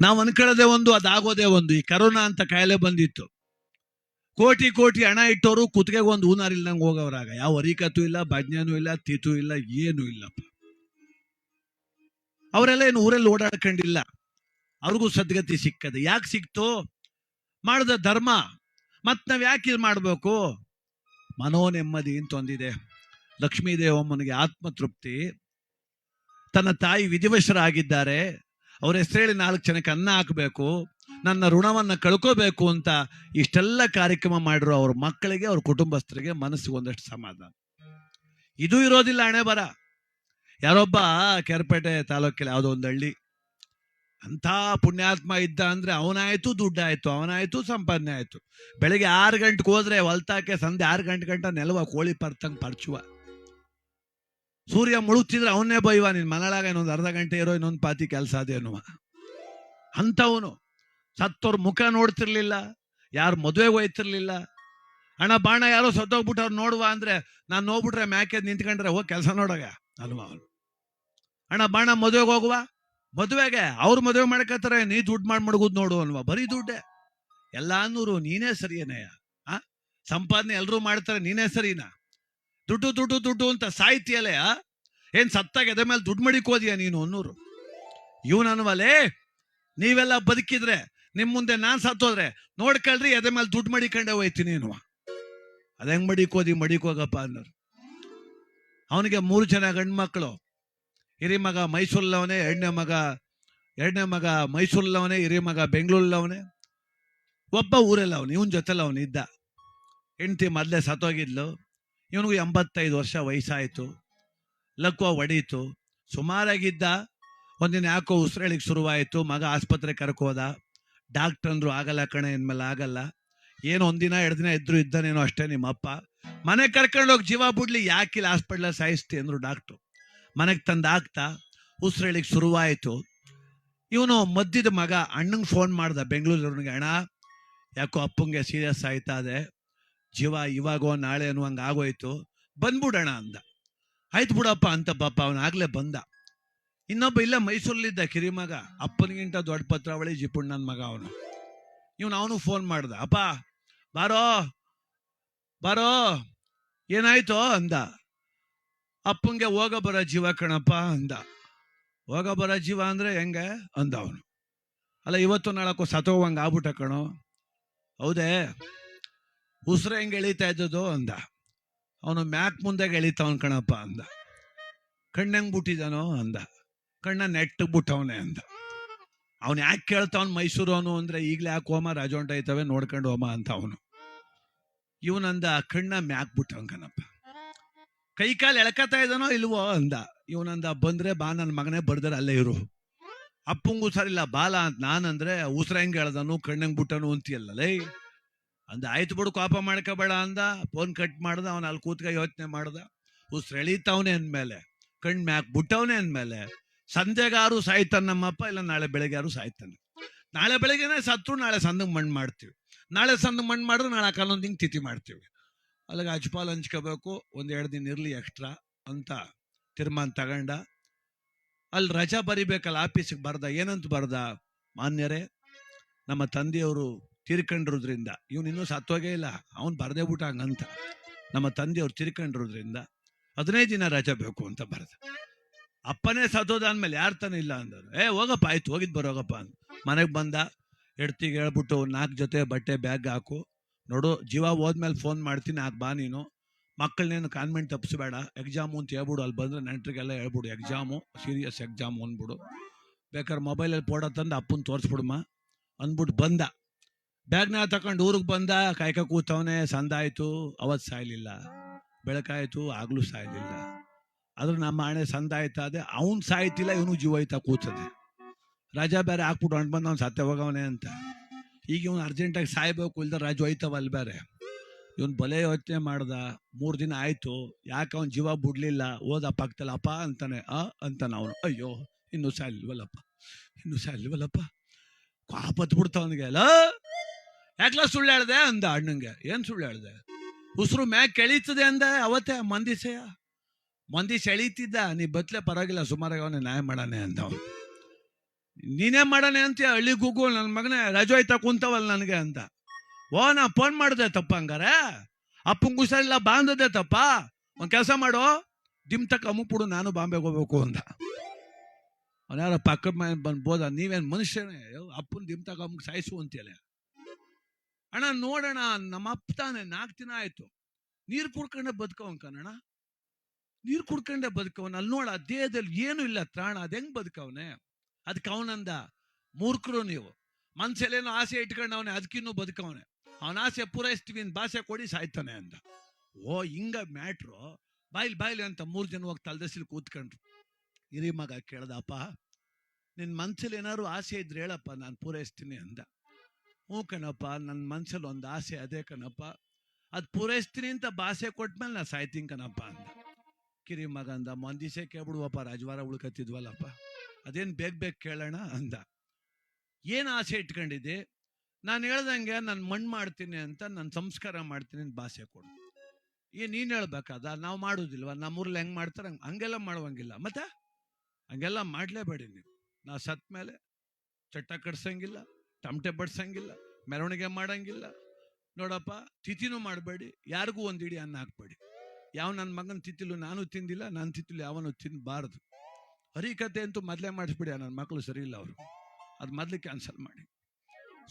ನಾವು ಅನ್ಕೊಳ್ಳೋದೇ ಒಂದು, ಅದಾಗೋದೇ ಒಂದು. ಈ ಕರೋನಾ ಅಂತ ಕಾಯಿಲೆ ಬಂದಿತ್ತು. ಕೋಟಿ ಕೋಟಿ ಹಣ ಇಟ್ಟವರು ಕುತ್ತಿಗೆಗೆ ಒಂದು ಹೂನಾರ್ ಇಲ್ದಂಗೆ ಹೋಗೋರಾಗ ಯಾವ ಅರಿಕತ್ತು ಇಲ್ಲ, ಭಜ್ಞಾನೂ ಇಲ್ಲ, ತೀತು ಇಲ್ಲ, ಏನೂ ಇಲ್ಲಪ್ಪ. ಅವರೆಲ್ಲ ಏನು ಊರಲ್ಲಿ ಓಡಾಡ್ಕೊಂಡಿಲ್ಲ. ಅವ್ರಿಗೂ ಸದ್ಗತಿ ಸಿಕ್ಕದೆ. ಯಾಕೆ ಸಿಕ್ತು? ಮಾಡಿದ ಧರ್ಮ. ಮತ್ ನಾವ್ ಯಾಕೆ ಇದು ಮಾಡ್ಬೇಕು? ಮನೋ ನೆಮ್ಮದಿ ಅಂತ ಒಂದಿದೆ. ದೇವಮ್ಮನಿಗೆ ಆತ್ಮತೃಪ್ತಿ. ತನ್ನ ತಾಯಿ ವಿಧಿವಶರಾಗಿದ್ದಾರೆ. ಅವ್ರ ಹೆಸರೇಳಿ ನಾಲ್ಕು ಜನಕ್ಕೆ ಅನ್ನ ಹಾಕಬೇಕು, ನನ್ನ ಋಣವನ್ನು ಕಳ್ಕೋಬೇಕು ಅಂತ ಇಷ್ಟೆಲ್ಲ ಕಾರ್ಯಕ್ರಮ ಮಾಡಿರೋ ಅವ್ರ ಮಕ್ಕಳಿಗೆ, ಅವ್ರ ಕುಟುಂಬಸ್ಥರಿಗೆ ಮನಸ್ಸಿಗೆ ಒಂದಷ್ಟು ಸಮಾಧಾನ. ಇದು ಇರೋದಿಲ್ಲ ಹಣೆ ಬರ. ಯಾರೊಬ್ಬ ಕೆರಪೇಟೆ ತಾಲೂಕಲ್ಲಿ ಯಾವುದೋ ಒಂದು ಹಳ್ಳಿ, ಅಂಥ ಪುಣ್ಯಾತ್ಮ ಇದ್ದ ಅಂದರೆ ಅವನಾಯಿತು, ದುಡ್ಡಾಯಿತು, ಅವನಾಯಿತು, ಸಂಪಾದನೆ ಆಯಿತು. ಬೆಳಿಗ್ಗೆ ಆರು ಗಂಟೆಗೆ ಹೋದ್ರೆ ಹೊಲ್ತಾಕೆ ಸಂಜೆ ಆರು ಗಂಟೆ ಗಂಟ ನೆಲವ ಕೋಳಿ ಪರ್ತಂಗೆ ಪರ್ಚುವ. ಸೂರ್ಯ ಮುಳುಗ್ತಿದ್ರೆ ಅವನ್ನೇ ಬೈವ, ನಿನ್ ಮನಳಾಗ ಇನ್ನೊಂದು ಅರ್ಧ ಗಂಟೆ ಇರೋ ಇನ್ನೊಂದು ಪಾತಿ ಕೆಲಸ ಅದೇನುವ ಅಂಥವನು. ಸತ್ತೋರ್ ಮುಖ ನೋಡ್ತಿರ್ಲಿಲ್ಲ, ಯಾರು ಮದುವೆಗೆ ಹೋಯ್ತಿರ್ಲಿಲ್ಲ. ಅಣ್ಣ ಬಾಣ ಯಾರೋ ಸತ್ತೋಗ್ಬಿಟ್ಟವ್ರು ನೋಡುವ ಅಂದ್ರೆ ನಾನು ನೋಡ್ಬಿಟ್ರೆ ಮ್ಯಾಕೆ ನಿಂತ್ಕೊಂಡ್ರೆ ಹೋಗಿ ಕೆಲಸ ನೋಡಗ, ಅಲ್ವಾ ಅವನು. ಅಣ್ಣ ಬಾಣ ಮದುವೆಗೆ ಹೋಗುವ? ಮದುವೆಗೆ. ಅವ್ರು ಮದುವೆ ಮಾಡ್ಕತ್ತಾರೆ, ನೀ ದುಡ್ಡು ಮಾಡಿ ಮಡಗುದ್ ನೋಡು ಅಲ್ವಾ, ಬರೀ ದುಡ್ಡೆ. ಎಲ್ಲಾನೂರು ನೀನೇ ಸರಿಯೇನಯ್ಯ? ಆ? ಸಂಪಾದನೆ ಎಲ್ಲರೂ ಮಾಡ್ತಾರೆ, ನೀನೇ ಸರಿನಾ? ದುಡ್ಡು ದುಡ್ಡು ದುಡ್ಡು ಅಂತ ಸಾಯ್ತಿಯಲ್ಲೇ ಏನ್ ಸತ್ತಾಗ ಎದೆ ಮೇಲೆ ದುಡ್ಡು ಮಡಿಕೋದಿಯ ನೀನು ಅನ್ನೂರು? ಇವನನ್ವಲೇ ನೀವೆಲ್ಲ ಬದುಕಿದ್ರೆ ನಿಮ್ಮ ಮುಂದೆ ನಾನು ಸತ್ತೋದ್ರೆ, ನೋಡ್ಕೊಳ್ರಿ ಎದೆ ಮೇಲೆ ದುಡ್ಡು ಮಡಿಕೊಂಡೆ ಹೋಯ್ತೀನಿ ನೀನು ಹೆಂಗೆ ಮಡಿಕೋದಿ, ಮಡಿಕೋಗಪ್ಪ ಅನ್ನೋರು. ಅವನಿಗೆ ಮೂರು ಜನ ಗಂಡು ಮಕ್ಕಳು ಹಿರಿ ಮಗ ಮೈಸೂರಲ್ಲವನೇ, ಎರಡನೇ ಮಗ ಎರಡನೇ ಮಗ ಮೈಸೂರಲ್ಲವನೇ, ಹಿರಿ ಮಗ ಬೆಂಗಳೂರಲ್ಲವನೇ. ಒಬ್ಬ ಊರಲ್ಲ ಅವನು ಇವನ್ ಜೊತೆಲ್ಲ ಅವನಿದ್ದ ಹೆಂಡತಿ ಮೊದಲೇ ಸತ್ತೋಗಿದ್ಲು. ಇವನಿಗೂ ಎಂಬತ್ತೈದು ವರ್ಷ ವಯಸ್ಸಾಯಿತು. ಲಕ್ವ ಒಡೀತು. ಸುಮಾರಾಗಿದ್ದ ಒಂದಿನ ಯಾಕೋ ಉಸಿರಳಿಗೆ ಶುರುವಾಯಿತು. ಮಗ ಆಸ್ಪತ್ರೆ ಕರ್ಕೋದ ಡಾಕ್ಟರ್ ಅಂದ್ರು ಆಗಲ್ಲ ಕಣೆ, ಇನ್ಮೇಲೆ ಆಗಲ್ಲ. ಏನು ಒಂದಿನ ಎರಡು ದಿನ ಇದ್ರು ಇದ್ದಾನೇನೋ ಅಷ್ಟೇ ನಿಮ್ಮ ಅಪ್ಪ ಮನೆ ಕರ್ಕೊಂಡೋಗಿ ಜೀವ ಬಿಡ್ಲಿ, ಯಾಕಿಲ್ಲ ಹಾಸ್ಪಿಟ್ಲ ಸಾಯಿಸ್ತಿ ಅಂದ್ರು ಡಾಕ್ಟ್ರು. ಮನೆಗೆ ತಂದು ಆಗ್ತಾ ಉಸಿರಳಿಗೆ ಶುರುವಾಯಿತು. ಇವನು ಮದ್ದಿದ ಮಗ ಅಣ್ಣಂಗೆ ಫೋನ್ ಮಾಡ್ದ ಬೆಂಗಳೂರಿನವ್ರಿಗೆ ಅಣ್ಣ, ಯಾಕೋ ಅಪ್ಪಂಗೆ ಸೀರಿಯಸ್ ಆಯ್ತಾ? ಇದೆ ಜೀವ ಇವಾಗೋ ನಾಳೆ ಅನ್ನುವಂಗೆ ಆಗೋಯ್ತು, ಬಂದ್ಬಿಡೋಣ ಅಂದ. ಆಯ್ತು ಬಿಡಪ್ಪ ಅಂತ ಪಾಪ ಆಗ್ಲೇ ಬಂದ. ಇನ್ನೊಬ್ಬ ಇಲ್ಲ ಮೈಸೂರಲ್ಲಿದ್ದ ಕಿರಿ ಮಗ ಅಪ್ಪನಿಗಿಂತ ದೊಡ್ಡ ಪತ್ರಾವಳಿ ಜಿಪುಣ್ಣನ ಮಗ ಅವನು. ಇವನು ಅವನು ಫೋನ್ ಮಾಡ್ದ, ಅಪ್ಪ, ಬಾರೋ ಬಾರೋ, ಏನಾಯ್ತು? ಅಂದ. ಅಪ್ಪಂಗೆ, ಹೋಗ ಬರೋ ಜೀವ ಕಣಪ್ಪ, ಅಂದ. ಹೋಗ ಬರೋ ಜೀವ ಅಂದ್ರೆ ಹೆಂಗೆ? ಅಂದ ಅವನು. ಅಲ್ಲ, ಇವತ್ತು ನಾಳಕ್ಕೂ ಸತ್ತೋಗಂಗೆ ಆಗ್ಬಿಟ್ಟ ಕಣೋ. ಹೌದೇ ಉಸಿರು ಹೆಂಗೆ ಎಳಿತಾ ಇದ್ದದ್ದು ಅಂದ. ಅವನು ಮ್ಯಾಕ್ ಮುಂದೆ ಎಳಿತಾವನ್ ಕಣಪ್ಪ ಅಂದ. ಕಣ್ಣು ಹೆಂಗ್ ಬಿಟ್ಟಿದಾನೋ ಅಂದ. ಕಣ್ಣ ನೆಟ್ಟು ಬಿಟ್ಟವನೆ ಅಂದ. ಅವನು ಯಾಕೆ ಕೇಳ್ತಾವನ್ ಮೈಸೂರು ಅವನು ಅಂದ್ರೆ ಈಗಲೇ ಯಾಕೆ ಹೋಮ ರಾಜೋಂಟ ಐತವೆ ನೋಡ್ಕೊಂಡು ಹೋಮ ಅಂತ ಅವನು. ಇವನಂದ ಕಣ್ಣ ಮ್ಯಾಕ್ ಬಿಟ್ಟವನ್ ಕಣಪ್ಪ. ಕೈ ಕಾಲು ಎಳ್ಕತಾ ಇದ್ದಾನೋ ಇಲ್ವೋ ಅಂದ. ಇವನಂದ ಬಂದ್ರೆ ಬಾ ನನ್ನ ಮಗನೇ ಬರ್ದಾರೆ, ಅಲ್ಲೇ ಇರು. ಅಪ್ಪಂಗೂ ಸರಿಲ್ಲ, ಬಾಲ ಅಂತ ನಾನಂದ್ರೆ ಉಸಿರ ಹೆಂಗೆ ಹೇಳ್ದನು ಕಣ್ಣಂಗ್ ಬಿಟ್ಟನು ಅಂತೀಯಲ್ಲ ಲೈ. ಅಂದ, ಆಯ್ತು ಬಿಡು, ಕೋಪ ಮಾಡ್ಕೋಬೇಡ ಅಂದ. ಫೋನ್ ಕಟ್ ಮಾಡ್ದ, ಅವನ ಅಲ್ಲಿ ಕೂತ್ಕ ಯೋಚನೆ ಮಾಡ್ದ. ಉಸಿರು ಎಳೀತಾವನೆ ಅಂದ್ಮೇಲೆ, ಕಣ್ ಮ್ಯಾಕ್ ಬಿಟ್ಟವನೆ ಅಂದ್ಮೇಲೆ ಸಂಜೆಗಾರು ಸಾಯ್ತಾನೆ ನಮ್ಮಪ್ಪ, ಇಲ್ಲ ನಾಳೆ ಬೆಳಗ್ಗಾರು ಸಾಯ್ತಾನೆ. ನಾಳೆ ಬೆಳಗ್ಗೆನೆ ಸತ್ರು, ನಾಳೆ ಸಂದಂಗೆ ಮಣ್ಣು ಮಾಡ್ತೀವಿ. ನಾಳೆ ಸಂದಕ್ಕೆ ಮಣ್ಣು ಮಾಡಿದ್ರೆ ನಾಳೆ ಕಾಲೊಂದು ಹಿಂಗೆ ತಿಥಿ ಮಾಡ್ತೀವಿ. ಅಲ್ಲಿಗೆ ಅಜ್ಪಾಲ್ ಹಂಚ್ಕೋಬೇಕು, ಒಂದು ಎರಡು ದಿನ ಇರ್ಲಿ ಎಕ್ಸ್ಟ್ರಾ ಅಂತ ತೀರ್ಮಾನ ತಗೊಂಡ. ಅಲ್ಲಿ ರಜಾ ಬರಿಬೇಕಲ್ಲ, ಆಫೀಸಿಗೆ ಬರ್ದ, ಏನಂತ ಬರ್ದ? ಮಾನ್ಯರೇ, ನಮ್ಮ ತಂದೆಯವರು ತೀರ್ಕೊಂಡಿರೋದ್ರಿಂದ ಇವನು ಇನ್ನೂ ಸತ್ವಾಗೇ ಇಲ್ಲ. ಅವನು ಬರದೇ ಬಿಟ್ಟ ಹಂಗಂತ. ನಮ್ಮ ತಂದೆಯವ್ರು ತೀರ್ಕೊಂಡಿರೋದ್ರಿಂದ ಹದಿನೈದು ದಿನ ರಜೆ ಬೇಕು ಅಂತ ಬರೆದ. ಅಪ್ಪನೇ ಸತ್ತೋದ ಅಂದ್ಮೇಲೆ ಯಾರು ತಾನೇ ಇಲ್ಲ ಅಂದರು ಏ, ಹೋಗಪ್ಪ, ಆಯ್ತು ಹೋಗಿದ್ದು ಬರೋಗಪ್ಪ ಅಂತ ಮನೆಗೆ ಬಂದ. ಹೆಡ್ತಿಗೆ ಹೇಳ್ಬಿಟ್ಟು ನಾಲ್ಕು ಜೊತೆ ಬಟ್ಟೆ, ಬ್ಯಾಗ್ ಹಾಕು. ನೋಡು, ಜೀವ ಹೋದ್ಮೇಲೆ ಫೋನ್ ಮಾಡ್ತೀನಿ, ಆಗ ಬಾ ನೀನು. ಮಕ್ಕಳನ್ನೇನು ಕಾನ್ವೆಂಟ್ ತಪ್ಪಿಸ್ಬೇಡ ಎಕ್ಸಾಮು ಅಂತ ಹೇಳ್ಬಿಡು. ಅಲ್ಲಿ ಬಂದ್ರೆ ನೆಂಟ್ರಿಗೆಲ್ಲ ಹೇಳ್ಬಿಡು. ಎಕ್ಸಾಮು, ಸೀರಿಯಸ್ ಎಕ್ಸಾಮು ಅಂದ್ಬಿಡು. ಬೇಕಾದ್ರೆ ಮೊಬೈಲಲ್ಲಿ ಫೋಟೋ ತಂದು ಅಪ್ಪನ ತೋರಿಸ್ಬಿಡಮ್ಮ ಅಂದ್ಬಿಟ್ಟು ಬಂದ. ಬ್ಯಾಗ್ನ ತಕೊಂಡು ಊರಿಗೆ ಬಂದ ಕಾಯ್ಕ ಕೂತವನೆ ಸಂದಾಯ್ತು, ಅವತ್ತು ಸಾಯ್ಲಿಲ್ಲ. ಬೆಳಕಾಯ್ತು, ಆಗ್ಲೂ ಸಾಯ್ಲಿಲ್ಲ. ಆದ್ರೆ ನಮ್ಮ ಹಣೆ ಸಂದಾಯ್ತಾದೆ ಅವ್ನು ಸಾಯ್ತಿಲ್ಲ, ಇವನು ಜೀವ ಐತ ಕೂತದೆ. ರಾಜ ಬೇರೆ ಹಾಕ್ಬಿಟ್ಟು ಹಣ್ಣು ಬಂದ ಅವ್ನು ಸತ್ಯ ಹೋಗವನೆ ಅಂತ. ಈಗ ಇವನು ಅರ್ಜೆಂಟಾಗಿ ಸಾಯ್ಬೇಕು ಇಲ್ದ ರಾಜು ಹೋಯ್ತವ ಅಲ್ಲಿ ಬೇರೆ. ಇವನು ಬಲೆ ಯೋಚನೆ ಮಾಡ್ದ, ಮೂರು ದಿನ ಆಯ್ತು, ಯಾಕೆ ಅವ್ನು ಜೀವ ಬಿಡ್ಲಿಲ್ಲ, ಓದ ಪಕ್ಕದಲ್ಲಿ ಅಪ್ಪ ಅಂತಾನೆ ಆ ಅಂತಾನೆ ಅವನು. ಅಯ್ಯೋ, ಇನ್ನು ಸಾಯ್ಲಿಲ್ವಲ್ಲಪ್ಪ, ಇನ್ನೂ ಸಾಯ್ಲಿಲ್ವಲ್ಲಪ್ಪ. ಕಾಪತ್ ಬಿಡ್ತ ಅವನಿಗೆ ಅಲ್ಲ ಯಾಕ್ಲ ಸುಳ್ಳು ಹೇಳ್ದೆ ಅಂದ ಅಣ್ಣಂಗೆ. ಏನ್ ಸುಳ್ಳು ಹೇಳ್ದೆ ಉಸಿರು ಮ್ಯಾಕ್ ಕೆಳೀತದೆ ಅಂದ ಅವತ್ತೇ ಮಂದಿಸೆಯ? ಮಂದಿ ಸೆಳೀತಿದ್ದ ನೀ ಬತ್ಲೆ ಪರವಾಗಿಲ್ಲ, ಸುಮಾರಾಗಿ ಅವನೇ ನ್ಯಾಯ ಮಾಡಾನೆ ಅಂದ ನೀನೇ ಮಾಡಾನೆ ಅಂತ ಹಳ್ಳಿ ಕೂಗು ನನ್ನ ಮಗನೇ ರಜೋಯ್ ಆಯ್ತಾ ಕುಂತವಲ್ಲ ನನಗೆ ಅಂತ. ಓ, ನಾ ಫೋನ್ ಮಾಡಿದೆ ತಪ್ಪ ಹಂಗಾರೆ? ಅಪ್ಪಂಗೆ ಹುಷಾರಿಲ್ಲ ಬಾಂಧದೆ ತಪ್ಪ? ಒಂದು ಕೆಲಸ ಮಾಡು? ದಿಮ್ ತಕ್ಕ ಅಮ್ಮುಬಿಡು ನಾನು ಬಾಂಬೆಗೆ ಹೋಗ್ಬೇಕು ಅಂತ ಅವನ್ಯಾರ ಪಕ್ಕದ ಮನೆ ಬಂದು ಬೋದ, ನೀವೇನು ಮನುಷ್ಯನೇ? ಅಪ್ಪನ ದಿಮ್ ತಕ್ಕ ಅಮ್ಮಗೆ ಸಾಯಿಸು ಅಂತೇಳಿ ಅಣ್ಣ ನೋಡೋಣ ನಮ್ಮ ಅಪ್ಪ ತಾನೆ ನಾಲ್ಕು ದಿನ ಆಯ್ತು. ನೀರು ಕುಡ್ಕೊಂಡೆ ಬದುಕವನ್ ಕಣಣ್ಣ. ನೀರು ಕುಡ್ಕೊಂಡೆ ಬದುಕವನ್. ಅಲ್ಲಿ ನೋಡ ದೇಹದಲ್ಲಿ ಏನು ಇಲ್ಲ ತ್ರಾಣ. ಅದ್ ಹೆಂಗ್ ಬದುಕವನೆ? ಅದಕ್ಕೆ ಅವನಂದ, ಮೂರ್ಖರು ನೀವು. ಮನ್ಸಲ್ಲೇನೋ ಆಸೆ ಇಟ್ಕೊಂಡವನೆ ಅದಕ್ಕಿನ್ನೂ ಬದುಕವನೆ. ಅವನ ಆಸೆ ಪೂರೈಸ್ತೀವಿ ಭಾಷೆ ಕೊಡಿ, ಸಾಯ್ತಾನೆ ಅಂದ. ಓ, ಹಿಂಗ ಮ್ಯಾಟ್ರು. ಬಾಯ್ಲಿ ಬಾಯ್ಲಿ ಅಂತ ಮೂರು ಜನ ಹೋಗಿ ತಲೆದಸಿಲ್ ಕೂತ್ಕೊಂಡ್ರು. ಹಿರಿ ಮಗ, ಕೇಳ್ದಪ್ಪ. ನಿನ್ನ ಮನ್ಸಲ್ಲಿ ಏನಾದ್ರು ಆಸೆ ಇದ್ರೆ ಹೇಳಪ್ಪ, ನಾನು ಪೂರೈಸ್ತೀನಿ ಅಂದ. ಹ್ಞೂ ಕಣಪ್ಪ ನನ್ನ ಮನ್ಸಲ್ಲಿ ಒಂದು ಆಸೆ ಅದೇ ಕಣಪ್ಪ. ಅದು ಪೂರೈಸ್ತೀನಿ ಅಂತ ಭಾಷೆ ಕೊಟ್ಮೇಲೆ ನಾ ಸಾಯ್ತೀನಿ ಕಣಪ್ಪ ಅಂದ. ಕಿರಿ ಮಗ ಅಂದ, ಮಂದಿಸೆ ಕೇಳ್ಬಿಡುವಪ್ಪ, ರಾಜವಾರ ಉಳ್ಕತ್ತಿದ್ವಲ್ಲಪ್ಪ. ಅದೇನು ಬೇಗ ಬೇಗ ಕೇಳೋಣ? ಅಂದ. ಏನು ಆಸೆ ಇಟ್ಕೊಂಡಿದ್ದೆ? ನಾನು ಹೇಳ್ದಂಗೆ ನಾನು ಮಣ್ಣು ಮಾಡ್ತೀನಿ ಅಂತ ನಾನು ಸಂಸ್ಕಾರ ಮಾಡ್ತೀನಿ ಅಂತ ಭಾಷೆ ಕೊಡು. ಏ, ನೀನು ಹೇಳ್ಬೇಕಾದ? ನಾವು ಮಾಡೋದಿಲ್ವ? ನಮ್ಮೂರಲ್ಲಿ ಹೆಂಗೆ ಮಾಡ್ತಾರೆ? ಹಂಗೆ, ಹಂಗೆಲ್ಲ ಮಾಡುವಂಗಿಲ್ಲ. ಮತ್ತೆ? ಹಂಗೆಲ್ಲ ಮಾಡಲೇಬೇಡಿ ನೀವು. ನಾ ಸತ್ ಮೇಲೆ ಚಟ್ಟ ಕಟ್ಸಂಗಿಲ್ಲ. ಟಮಟೆ ಬಡ್ಸಂಗಿಲ್ಲ, ಮೆರವಣಿಗೆ ಮಾಡಂಗಿಲ್ಲ. ನೋಡಪ್ಪ, ತಿಥಿನೂ ಮಾಡಬೇಡಿ, ಯಾರಿಗೂ ಒಂದು ಇಡಿ ಅನ್ನ ಹಾಕ್ಬೇಡಿ. ಯಾವ ನನ್ನ ಮಗನ ತಿತ್ತಿಲು ನಾನು ತಿಂದಿಲ್ಲ ನನ್ನ ತಿಥಿಲು ಯಾವನು ತಿನ್ನಬಾರ್ದು ಹರಿಕತೆ ಅಂತೂ ಮೊದಲೇ ಮಾಡಿಸ್ಬಿಡಿ ನನ್ನ ಮಕ್ಕಳು ಸರಿ ಇಲ್ಲ ಅವರು. ಅದು ಮೊದಲು ಕ್ಯಾನ್ಸಲ್ ಮಾಡಿ.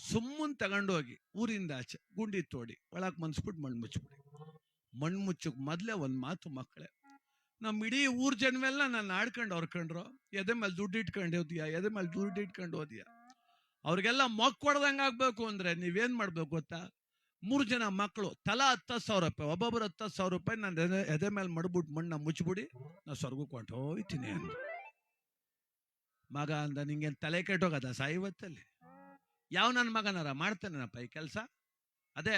ಸುಮ್ಮನೆ ತಗೊಂಡೋಗಿ ಊರಿಂದ ಆಚೆ ಗುಂಡಿ ತೋಡಿ, ಒಳಗೆ ಮನ್ಸ್ಬಿಟ್ಟು ಮಣ್ಣು ಮುಚ್ಚಿಬಿಡಿ ಮಣ್ಣು ಮುಚ್ಚಕ್ಕೆ ಮೊದಲೇ ಒಂದು ಮಾತು ಮಕ್ಕಳೇ ನಮ್ಮ ಇಡೀ ಊರ್ ಜನವೆಲ್ಲ ನಾನು ಆಡ್ಕೊಂಡು ಹೊರ್ಕೊಂಡ್ರು ಎದೆ ಮೇಲೆ ದುಡ್ಡು ಇಟ್ಕೊಂಡು ಹೋದ್ಯಾ? ಎದೆ ಮೇಲೆ ದುಡ್ಡು ಇಟ್ಕೊಂಡು ಹೋದ್ಯಾ? ಅವ್ರಿಗೆಲ್ಲ ಕೊಡ್ದಂಗೆ ಆಗ್ಬೇಕು ಅಂದ್ರೆ ನೀವೇನ್ ಮಾಡ್ಬೇಕು ಗೊತ್ತಾ? ಮೂರು ಜನ ಮಕ್ಕಳು, ತಲಾ ಹತ್ತು ಸಾವಿರ ರೂಪಾಯಿ ಒಬ್ಬೊಬ್ಬರು ಹತ್ತು ಸಾವಿರ ರೂಪಾಯಿ ನಾನು ಎದೆ ಎದೆ ಮೇಲೆ ಮಡ್ಬಿಟ್ಟು ಮಣ್ಣ ಮುಚ್ಚಿಬಿಡಿ ನಾ ಸ್ವರ್ಗಕ್ಕೆ ಹೊಂಟು ಹೋಯ್ತೀನಿ ಅಂದ ಮಗ ಅಂದ ನಿಂಗೆ ತಲೆ ಕೆಟ್ಟೋಗದ ಸಾಯಿವತ್ತಲ್ಲಿ ಯಾವ ನನ್ನ ಮಗನಾರ? ಮಾಡ್ತಾನೇನಪ್ಪ ಈ ಕೆಲಸ? ಅದೇ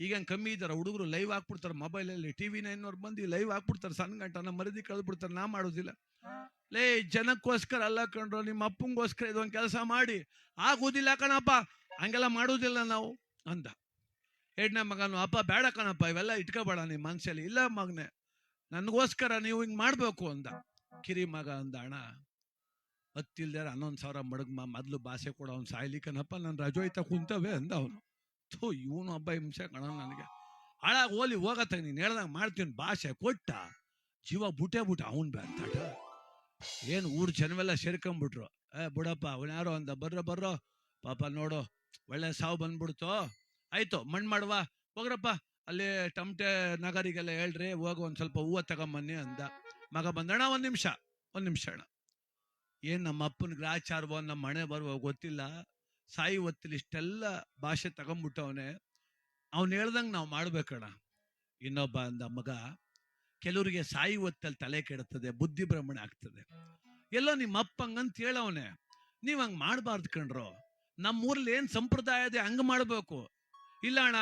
ಈಗ ಕಮ್ಮಿ ಇದಾರ ಹುಡುಗರು ಲೈವ್ ಹಾಕ್ಬಿಡ್ತಾರೆ ಮೊಬೈಲಲ್ಲಿ ಟಿ ವಿ ನೈನ್ನವ್ರು ಬಂದು ಲೈವ್ ಹಾಕ್ಬಿಡ್ತಾರೆ, ಸಣ್ಣ ಗಂಟನ ಮರದಿ ಕಳೆದ್ಬಿಡ್ತಾರೆ, ನಾ ಮಾಡೋದಿಲ್ಲ. ಲೇ, ಜನಕ್ಕೋಸ್ಕರ ಅಲ್ಲ ಕಂಡ್ರು ನಿಮ್ಮ ಅಪ್ಪಂಗೋಸ್ಕರ ಇದೊಂದು ಕೆಲಸ ಮಾಡಿ. ಆಗೋದಿಲ್ಲ ಕಣಪ್ಪ. ಹಂಗೆಲ್ಲ ಮಾಡೋದಿಲ್ಲ ನಾವು, ಅಂದ. ಎರಡನೇ ಮಗನು, ಅಪ್ಪ, ಬೇಡ ಕಣಪ್ಪ, ಇವೆಲ್ಲ ಇಟ್ಕೋಬೇಡ ನಿಮ್ಮ ಮನ್ಸಲ್ಲಿ. ಇಲ್ಲ ಮಗನೆ, ನನಗೋಸ್ಕರ ನೀವು ಹಿಂಗೆ ಮಾಡಬೇಕು, ಅಂದ. ಕಿರಿ ಮಗ ಅಂದ, ಅಣ್ಣ ಹತ್ತಿಲ್ದಾರ ಹನ್ನೊಂದು ಸಾವಿರ ಮಡಗ್ಮ ಮೊದಲು ಭಾಷೆ ಕೊಡ ಅವ್ನು ಕಣಪ್ಪ, ನಾನು ರಜೋಯ್ತ ಕುಂತವೆ, ಅಂದ ಅವನು. ಥೋ, ಇವನು ಹಬ್ಬ ಹಿಂಸೆ ಕಣ ನನಗೆ. ಹಾಳಾಗಿ ಹೋಲಿ ಹೋಗತ್ತ ನೀನು ಹೇಳ್ದಂಗೆ ಮಾಡ್ತೀನಿ, ಭಾಷೆ ಕೊಟ್ಟ. ಜೀವ ಬುಟೆ ಬುಟ, ಅವನ್ ಬೇಡ್ತಾಟ. ಏನು ಊರ್ ಜನವೆಲ್ಲ ಸೇರ್ಕೊಂಡ್ಬಿಟ್ರು ಏ, ಬುಡಪ್ಪ ಅವನ್ಯಾರೋ ಅಂದ, ಬರ್ರೋ ಬರ್ರೋ. ಪಾಪ ನೋಡು, ಒಳ್ಳೆ ಸಾವು ಬಂದ್ಬಿಡ್ತು. ಆಯ್ತು, ಮಣ್ಣು ಮಾಡುವ. ಹೋಗ್ರಪ್ಪ, ಅಲ್ಲಿ ಟಮಟೆ ನಗರಿಗೆಲ್ಲ ಹೇಳ್ರಿ, ಹೋಗ ಒಂದು ಸ್ವಲ್ಪ ಹೂವು ತಗೊಂಬನ್ನಿ ಅಂದ. ಮಗ ಬಂದಣ ಒಂದು ನಿಮಿಷ ಒಂದು ನಿಮಿಷ ಅಣ್ಣ. ಏನು ನಮ್ಮ ಅಪ್ಪನ ಗ್ರಾಚಾರವೋ, ನಮ್ಮ ಮನೆ ಬರುವ ಗೊತ್ತಿಲ್ಲ. ಸಾಯಿ ಹೊತ್ತಲ್ಲಿ ಇಷ್ಟೆಲ್ಲ ಭಾಷೆ ತಗೊಂಬಿಟ್ಟವನೇ. ಅವ್ನು ಹೇಳ್ದಂಗೆ ನಾವು ಮಾಡ್ಬೇಕಣ್ಣ. ಇನ್ನೊಬ್ಬ ಅಂದ, ಮಗ ಕೆಲವರಿಗೆ ಸಾಯಿ ಹೊತ್ತಲ್ಲಿ ತಲೆ ಕೆಡುತ್ತದೆ, ಬುದ್ಧಿ ಭ್ರಮಣೆ ಆಗ್ತದೆ. ಎಲ್ಲೋ ನಿಮ್ಮ ಅಪ್ಪ ಹಂಗಂತ ಹೇಳವನೆ, ನೀವು ಹಂಗ್ ಮಾಡಬಾರ್ದು ಕಣ್ರೋ ನಮ್ಮ ಊರ್ಲಿ ಏನ್ ಸಂಪ್ರದಾಯ ಇದೆ ಹಂಗ ಮಾಡಬೇಕು. ಇಲ್ಲ ಅಣ್ಣ,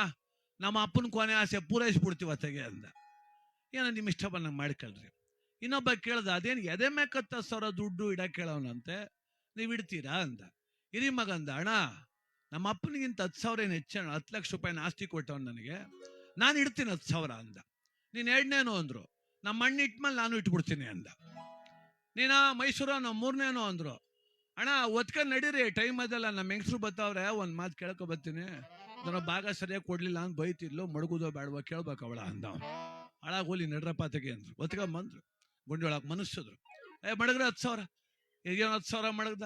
ನಮ್ಮ ಅಪ್ಪನ ಕೊನೆ ಆಸೆ ಪೂರೈಸ್ಬಿಡ್ತೀವಿ ಅತ್ತಗೆ ಅಂದ. ಏನೋ ನಿಮ್ಮ ಇಷ್ಟ ಬಂದಂಗೆ ಮಾಡ್ಕೊಳ್ರಿ. ಇನ್ನೊಬ್ಬ ಕೇಳ್ದ, ಅದೇನು ಎದೆ ಮೇಕತ್ತ ಸಾವಿರ ದುಡ್ಡು ಇಡ ಕೇಳವನಂತೆ, ನೀವು ಇಡ್ತೀರಾ? ಅಂದ. ಇರಿ ಮಗಂದ ಅಣ್ಣ, ನಮ್ಮ ಅಪ್ಪನಿಗಿಂತ ಹತ್ತು ಸಾವಿರ ಏನು ಹೆಚ್ಚಣ ಹತ್ತು ಲಕ್ಷ ರೂಪಾಯಿ ಆಸ್ತಿ ಕೊಟ್ಟವನು ನನಗೆ. ನಾನು ಇಡ್ತೀನಿ ಹತ್ತು ಸಾವಿರ ಅಂದ. ನೀನು ಎರಡನೇನು? ಅಂದ್ರು. ನಮ್ಮ ಅಣ್ಣ ಇಟ್ಮೇಲೆ ನಾನು ಇಟ್ಬಿಡ್ತೀನಿ ಅಂದ. ನೀನ ಮೈಸೂರು ನಮ್ಮ ಮೂರನೇನೋ ಅಂದ್ರು. ಅಣ್ಣ ಒತ್ಕೊಂಡು ನಡೀರಿ ಟೈಮ್ ಅದೆಲ್ಲ ನಮ್ಮ ಹೆಂಗಸರು ಬರ್ತಾವ್ರೆ ಒಂದು ಮಾತು ಕೇಳ್ಕೊ ಬರ್ತೀನಿ. ನನ್ನ ಭಾಗ ಸರಿಯಾಗಿ ಕೊಡ್ಲಿಲ್ಲ ಅಂತ ಬೈತಿದ್ಲು, ಮಡಗುದೋ ಬೇಡವೋ ಕೇಳ್ಬೇಕು ಅವಳ ಅಂದ ಅವ್ನು. ಹಾಳಾಗಿ ಹೋಲಿ ನಡ್ರಪ್ಪ ತೆಗೆ ಅಂದ್ರು. ಒತ್ಕೊಂಡ್ ಬಂದ್ರು. ಗುಂಡಿ ಒಳಗೆ ಮನಸ್ಸಿದ್ರು. ಏ, ಮಡಗ್ರೆ ಹತ್ತು ಸಾವಿರ? ಈಗೇನು ಹತ್ತು ಸಾವಿರ ಮಡಗ್ದ?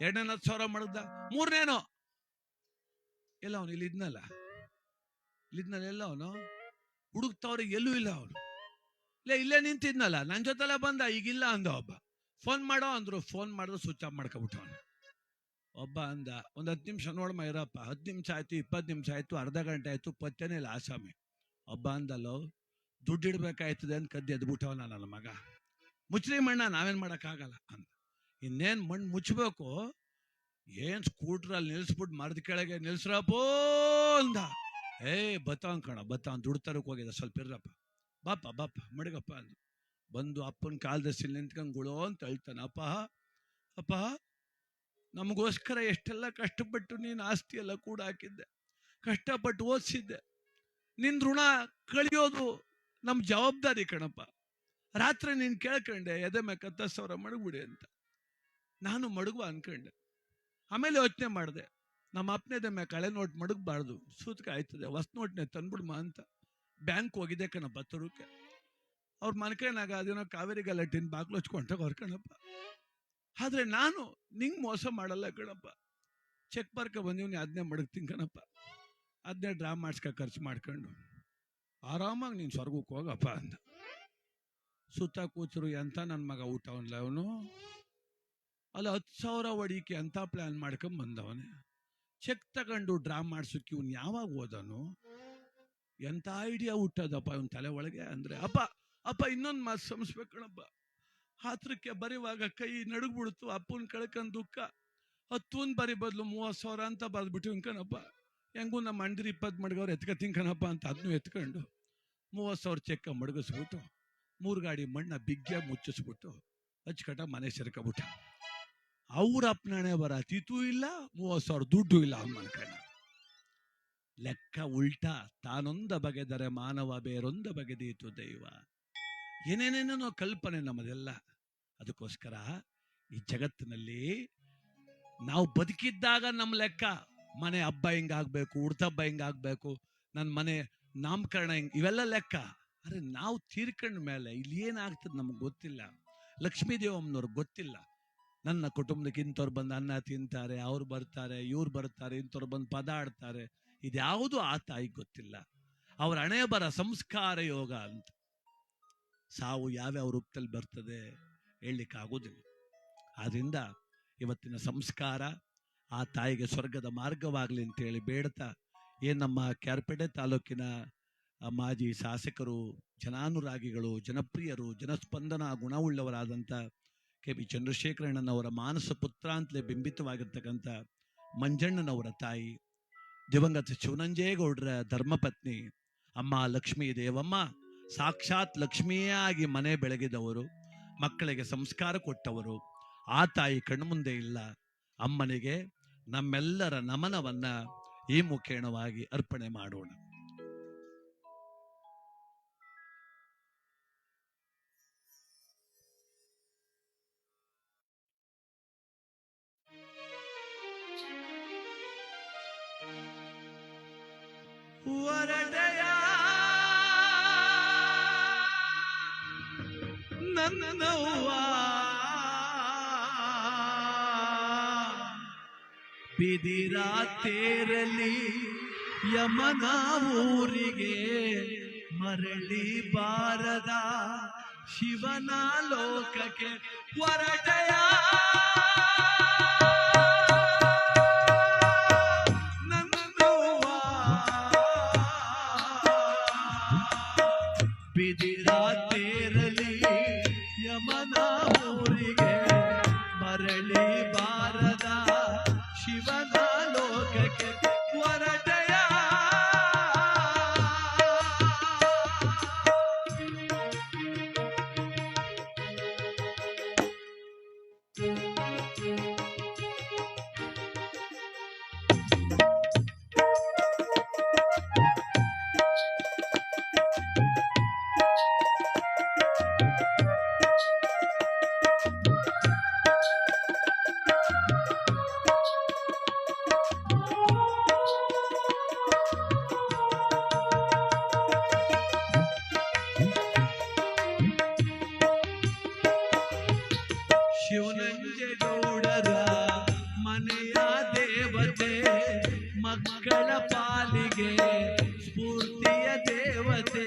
ಎರಡನೇ ಹತ್ತು ಸಾವಿರ ಮಡಗ್ದ? ಮೂರನೇನೋ? ಎಲ್ಲ ಅವನು, ಇಲ್ಲಿ ಇದ್ನಲ್ಲ. ಇಲ್ಲಿದ್ನಲ್ಲ ಎಲ್ಲ ಅವನು. ಹುಡುಕ್ತವ್ರಿಗೆ ಎಲ್ಲೂ ಇಲ್ಲ ಅವನು. ಇಲ್ಲ ಇಲ್ಲೇ ನಿಂತಿದ್ನಲ್ಲ ನನ್ನ ಜೊತೆಲೆ ಬಂದ, ಈಗಿಲ್ಲ ಅಂದ ಒಬ್ಬ. ಫೋನ್ ಮಾಡೋ ಅಂದ್ರು, ಫೋನ್ ಮಾಡಿದ್ರು ಸ್ವಿಚ್ ಆಫ್ ಮಾಡ್ಕೊಬಿಟ್ಟವನು ಒಬ್ಬ ಅಂದ, ಒಂದು ಹತ್ತು ನಿಮಿಷ ನೋಡಮ್ಮ ಇರಪ್ಪ. ಹತ್ತು ನಿಮಿಷ ಆಯ್ತು, ಇಪ್ಪತ್ತು ನಿಮಿಷ ಆಯ್ತು, ಅರ್ಧ ಗಂಟೆ ಆಯ್ತು, ಪತ್ತೇನೇ ಇಲ್ಲ, ಆಸಾಮಿ. ಒಬ್ಬ ಅಂದಲ್ಲೋ, ದುಡ್ಡು ಇಡ್ಬೇಕಾಯ್ತದೆ ಅಂತ ಕದ್ದು ಎದ್ಬಿಟ್ಟವನ ನನ್ನ ಮಗ. ಮುಚ್ಚಲಿ ಮಣ್ಣ ನಾವೇನು ಮಾಡೋಕ್ಕಾಗಲ್ಲ ಅಂತ ಇನ್ನೇನು ಮಣ್ಣು ಮುಚ್ಚಬೇಕು ಏನು ಸ್ಕೂಟ್ರಲ್ಲಿ ನಿಲ್ಸ್ಬಿಟ್ಟು ಮರದ ಕೆಳಗೆ ನಿಲ್ಸ್ರಪ್ಪೋ ಅಂದ. ಏ ಬತ್ತಾವ್ ಕಣ ಬತ್ತಾವ್ ದುಡ್ಡು ತರಕ್ಕೆ ಹೋಗಿದ ಸ್ವಲ್ಪ ಇರ್ರಪ್ಪ. ಬಾಪ ಬಾಪ ಮಡಗಪ್ಪ ಬಂದು ಅಪ್ಪನ ಕಾಲದಸ್ಸಲ್ಲಿ ನಿಂತ್ಕೊಂಡು ಗುಳೋ ಅಂತ ಹೇಳ್ತಾನೆ, ಅಪ್ಪ ಅಪ್ಪ, ನಮಗೋಸ್ಕರ ಎಷ್ಟೆಲ್ಲ ಕಷ್ಟಪಟ್ಟು ನೀನು ಆಸ್ತಿ ಎಲ್ಲ ಕೂಡ ಹಾಕಿದ್ದೆ ಕಷ್ಟಪಟ್ಟು ಓದಿಸಿದ್ದೆ. ನಿನ್ ಋಣ ಕಳಿಯೋದು ನಮ್ಮ ಜವಾಬ್ದಾರಿ ಕಣಪ್ಪ. ರಾತ್ರಿ ನೀನು ಕೇಳ್ಕೊಂಡೆ, ಎದೆ ಮೇಲೆ ಹತ್ತು ಸಾವಿರ ಮಡಗ್ಬಿಡಿ ಅಂತ. ನಾನು ಮಡಗುವ ಅನ್ಕೊಂಡೆ. ಆಮೇಲೆ ಯೋಚನೆ ಮಾಡಿದೆ, ನಮ್ಮ ಅಪ್ಪನೇದೆ ಮೇ ಕಳೆ ನೋಟ್ ಮಡಗಬಾರ್ದು, ಸೂತಕ ಆಯ್ತದೆ ಹೊಸ ನೋಟ್ನೆ ತಂದ್ಬಿಡ್ಮ ಅಂತ. ಬ್ಯಾಂಕ್ ಹೋಗಿದ್ದೆ ಕಣಪ್ಪ ತುರುಕೆ ಅವ್ರ ಮನ್ಕೇನಾಗ ಅದೇನೋ ಕಾವೇರಿ ಗಲಾಟಿನ ಬಾಗ್ಲು ಹಚ್ಕೊಂಡಾಗ ಅವ್ರ ಕಣಪ್ಪ. ಆದ್ರೆ ನಾನು ನಿಂಗ್ ಮೋಸ ಮಾಡಲ್ಲ ಕಣಪ್ಪ. ಚೆಕ್ ಬರ್ಕ ಬಂದಿವ್ನಿ ಅದನ್ನೇ ಮಡಗ್ತೀನಿ ಕಣಪ್ಪ. ಅದನ್ನೇ ಡ್ರಾ ಮಾಡ್ಸ್ಕ ಖರ್ಚು ಮಾಡ್ಕೊಂಡು. ಆರಾಮಾಗಿ ನೀನು ಸ್ವರ್ಗಕ್ಕೆ ಹೋಗಪ್ಪ ಅಂತ ಸುತ್ತ ಕೂತರು ಎಂತ ನನ್ನ ಮಗ ಊಟ ಅವನ್ಲ ಅವನು? ಅಲ್ಲಿ ಹತ್ತು ಸಾವಿರ ಒಡಿಕೆ ಅಂತ ಪ್ಲಾನ್ ಮಾಡ್ಕೊಂಡ್ ಬಂದವನೇ ಚೆಕ್ ತಗೊಂಡು ಡ್ರಾ ಮಾಡ್ಸೋಕೆ ಇವ್ನು ಯಾವಾಗ ಹೋದನು? ಎಂತ ಐಡಿಯಾ ಹುಟ್ಟದಪ್ಪ ಇವನ್ ತಲೆ ಒಳಗೆ ಅಂದ್ರೆ, ಅಪ್ಪ ಅಪ್ಪ ಇನ್ನೊಂದು ಮಾತು ಸಂಸ್ಬೇಕಣಪ್ಪ. ಹಾತ್ರಕ್ಕೆ ಬರೆಯುವಾಗ ಕೈ ನಡುಗ್ಬಿಡ್ತು, ಅಪ್ಪನ ಕಳ್ಕೊಂಡ್ ದುಃಖ. ಹತ್ತೂನ್ ಬರಿ ಬದಲು ಮೂವತ್ತು ಸಾವಿರ ಅಂತ ಬರ್ದ್ಬಿಟ್ಟು ಕಣಪ್ಪ. ಹೆಂಗೂ ನಮ್ಮ ಅಂಡ್ರಿ ಇಪ್ಪತ್ತು ಮಡ್ಗವ್ರು ಎತ್ಕೊತೀನಿ ಕಣಪ್ಪ ಅಂತ ಅದನ್ನು ಎತ್ಕೊಂಡು ಮೂವತ್ತು ಸಾವಿರ ಚೆಕ್ಕ ಮಡಗಿಸ್ಬಿಟ್ಟು, ಮೂರು ಗಾಡಿ ಮಣ್ಣ ಬಿಗ್ಗೆ ಮುಚ್ಚಿಸ್ಬಿಟ್ಟು ಹಚ್ಕಟ ಮನೆ ಸೇರ್ಕೊಬಿಟ್ಟ. ಅವ್ರ ಅಪ್ಪನಾಣೆ ಬರ ಅತಿತೂ ಇಲ್ಲ, ಮೂವತ್ತು ಸಾವಿರ ದುಡ್ಡು ಇಲ್ಲ ಅವ್ನ ಮನ್ಕಣ್ಣ ಲೆಕ್ಕ ಉಲ್ಟ ತಾನೊಂದ ಬಗೆದರೆ ಮಾನವ ಬೇರೊಂದ ಬಗೆದೀತು ದೈವ. ಏನೇನೇನೋ ಕಲ್ಪನೆ ನಮ್ಮದೆಲ್ಲ. ಅದಕ್ಕೋಸ್ಕರ ಈ ಜಗತ್ತಿನಲ್ಲಿ ನಾವು ಬದುಕಿದ್ದಾಗ ನಮ್ಮ ಲೆಕ್ಕ, ಮನೆ ಹಬ್ಬ ಹಿಂಗಾಗ್ಬೇಕು ಉಡ್ತಬ್ಬ ಹಿಂಗಾಗಬೇಕು ನನ್ನ ಮನೆ ನಾಮಕರಣ ಹಿಂಗೆ, ಇವೆಲ್ಲ ಲೆಕ್ಕ. ಅರೆ ನಾವು ತೀರ್ಕೊಂಡ ಮೇಲೆ ಇಲ್ಲಿ ಏನಾಗ್ತದೆ ನಮಗೆ ಗೊತ್ತಿಲ್ಲ. ಲಕ್ಷ್ಮೀ ದೇವಮ್ಮನವ್ರಿಗೆ ಗೊತ್ತಿಲ್ಲ. ನನ್ನ ಕುಟುಂಬದಕ್ಕೆ ಇಂಥವ್ರು ಬಂದು ಅನ್ನ ತಿಂತಾರೆ, ಅವ್ರು ಬರ್ತಾರೆ, ಇವ್ರು ಬರ್ತಾರೆ, ಇಂಥವ್ರು ಬಂದು ಪದ ಆಡ್ತಾರೆ. ಇದ್ಯಾವುದು ಆ ತಾಯಿಗೆ ಗೊತ್ತಿಲ್ಲ. ಅವರ ಹಣೆ ಬರ ಸಂಸ್ಕಾರ ಯೋಗ ಅಂತ. ಸಾವು ಯಾವ್ಯಾವ ರೂಪದಲ್ಲಿ ಬರ್ತದೆ ಹೇಳಲಿಕ್ಕಾಗೋದಿಲ್ಲ ಆದ್ದರಿಂದ ಇವತ್ತಿನ ಸಂಸ್ಕಾರ ಆ ತಾಯಿಗೆ ಸ್ವರ್ಗದ ಮಾರ್ಗವಾಗಲಿ ಅಂತೇಳಿ ಬೇಡ್ತಾ ಏನು ನಮ್ಮ ಕ್ಯಾರ್ಪೇಟೆ ತಾಲೂಕಿನ ಮಾಜಿ ಶಾಸಕರು, ಜನಾನುರಾಗಿಗಳು, ಜನಪ್ರಿಯರು, ಜನಸ್ಪಂದನ ಗುಣವುಳ್ಳವರಾದಂಥ ಕೆ ಬಿ ಚಂದ್ರಶೇಖರಣ್ಣನವರ ಮಾನಸ ಪುತ್ರ ಅಂತಲೇ ಬಿಂಬಿತವಾಗಿರ್ತಕ್ಕಂಥ ಮಂಜಣ್ಣನವರ ತಾಯಿ ದಿವಂಗತ ಶಿವನಂಜೇಗೌಡರ ಧರ್ಮಪತ್ನಿ, ಅಮ್ಮ ಲಕ್ಷ್ಮೀ ದೇವಮ್ಮ, ಸಾಕ್ಷಾತ್ ಲಕ್ಷ್ಮಿಯೇ ಆಗಿ ಮನೆ ಬೆಳಗಿದವರು, ಮಕ್ಕಳಿಗೆ ಸಂಸ್ಕಾರ ಕೊಟ್ಟವರು. ಆ ತಾಯಿ ಕಣ್ಮುಂದೆ ಇಲ್ಲ. ಅಮ್ಮನಿಗೆ ನಮ್ಮೆಲ್ಲರ ನಮನವನ್ನ ಈ ಮುಖೇಣವಾಗಿ ಅರ್ಪಣೆ ಮಾಡೋಣ. ನನ್ನವ್ವ ಬಿದಿರ ತೇರಲಿ ಯಮನ ಊರಿಗೆ ಮರಳಿ ಬಾರದ ಶಿವನ ಲೋಕಕ್ಕೆ ವರಟಯ ಶಿವನಂಜೇಗೌಡರ ಮನೆಯ ದೇವತೆ ಮಕ್ಕಳ ಪಾಲಿಗೆ ಸ್ಫೂರ್ತಿಯ ದೇವತೆ.